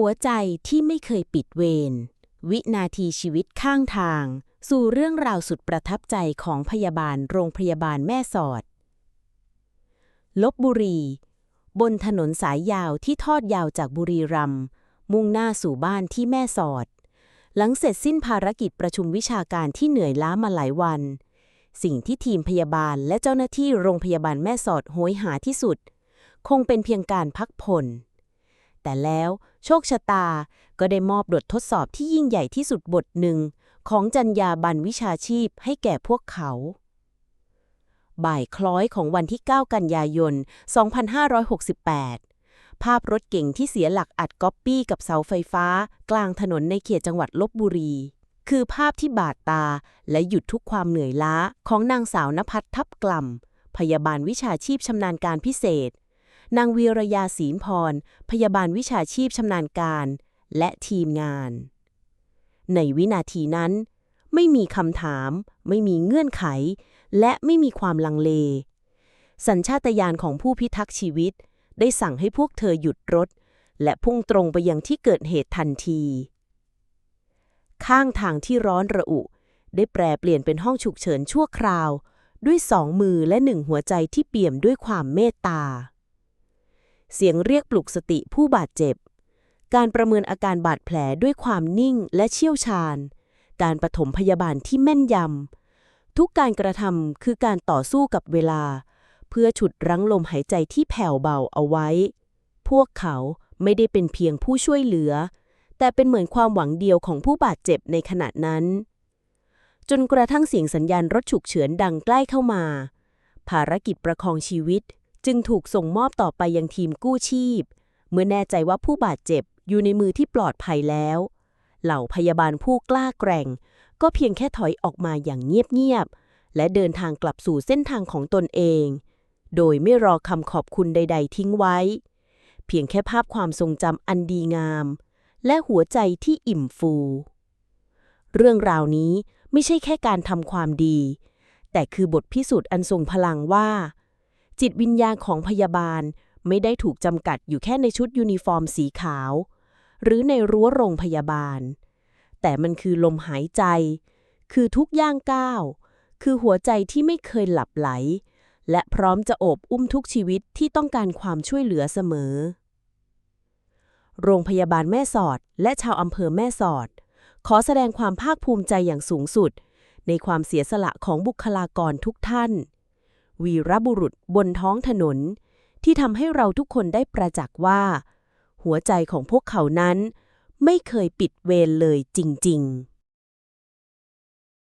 หัวใจที่ไม่เคยปิดเวร วินาทีชีวิตข้างทาง สู่เรื่องราวสุดประทับใจของพยาบาลโรงพยาบาลแม่สอด ลบบุรี บนถนนสายยาวที่ทอดยาวจากบุรีรัมย์มุ่งหน้าสู่บ้านที่แม่สอด หลังเสร็จสิ้นภารกิจประชุมวิชาการที่เหนื่อยล้ามาหลายวัน สิ่งที่ทีมพยาบาลและเจ้าหน้าที่โรงพยาบาลแม่สอดโหยหาที่สุด คงเป็นเพียงการพักผ่อน แต่แล้ว โชคชะตาก็ได้มอบบททดสอบที่ยิ่งใหญ่ที่สุดบทหนึ่ง ของจัญญาบันวิชาชีพให้แก่พวกเขา บ่ายคล้อยของวันที่ 9 กันยายน 2568 ภาพรถเก่งที่เสียหลักอัดก๊อปปี้กับเสาไฟฟ้า กลางถนนในเขตจังหวัดลบบุรี คือภาพที่บาดตาและหยุดทุกความเหนื่อยล้าของนางสาวนภัทรทับกล่ำพยาบาลวิชาชีพชำนาญการพิเศษ นางวีรยาศีลพร พยาบาลวิชาชีพชำนาญการ และทีมงาน ในวินาทีนั้น ไม่มีคำถาม ไม่มีเงื่อนไข และไม่มีความลังเล สัญชาตญาณของผู้พิทักษ์ชีวิต ได้สั่งให้พวกเธอหยุดรถ และพุ่งตรงไปยังที่เกิดเหตุทันที ข้างทางที่ร้อนระอุ ได้แปลเปลี่ยนเป็นห้องฉุกเฉินชั่วคราวด้วยสองมือและหนึ่งหัวใจที่เปี่ยมด้วยความเมตตา เสียงเรียกปลุกสติผู้บาดเจ็บ การประเมินอาการบาดแผลด้วยความนิ่งและเชี่ยวชาญ การปฐมพยาบาลที่แม่นยำ ทุกการกระทำคือการต่อสู้กับเวลา เพื่อฉุดรั้งลมหายใจที่แผ่วเบาเอาไว้ พวกเขาไม่ได้เป็นเพียงผู้ช่วยเหลือ แต่เป็นเหมือนความหวังเดียวของผู้บาดเจ็บในขณะนั้น จนกระทั่งเสียงสัญญาณรถฉุกเฉินดังใกล้เข้ามา ภารกิจประคองชีวิต จึงถูกส่งมอบต่อไปยังทีมกู้ชีพ เมื่อแน่ใจว่าผู้บาดเจ็บอยู่ในมือที่ปลอดภัยแล้ว เหล่าพยาบาลผู้กล้าแกร่ง ก็เพียงแค่ถอยออกมาอย่างเงียบๆ และเดินทางกลับสู่เส้นทางของตนเอง โดยไม่รอคำขอบคุณใด ๆ ทิ้งไว้ เพียงแค่ภาพความทรงจำอันดีงาม และหัวใจที่อิ่มฟู เรื่องราวนี้ไม่ใช่แค่การทำความดี แต่คือบทพิสูจน์อันทรงพลังว่า จิตวิญญาณของพยาบาลไม่ได้ถูกจำกัดอยู่แค่ในชุดยูนิฟอร์มสีขาว หรือในรั้วโรงพยาบาล แต่มันคือลมหายใจ คือทุกย่างก้าว คือหัวใจที่ไม่เคยหลับไหล และพร้อมจะโอบอุ้มทุกชีวิตที่ต้องการความช่วยเหลือเสมอ โรงพยาบาลแม่สอด และชาวอำเภอแม่สอด ขอแสดงความภาคภูมิใจอย่างสูงสุด ในความเสียสละของบุคลากรทุกท่าน วีรบุรุษบนท้องถนน ที่ทำให้เราทุกคนได้ประจักษ์ว่า หัวใจของพวกเขานั้น ไม่เคยปิดเวรเลยจริง ๆ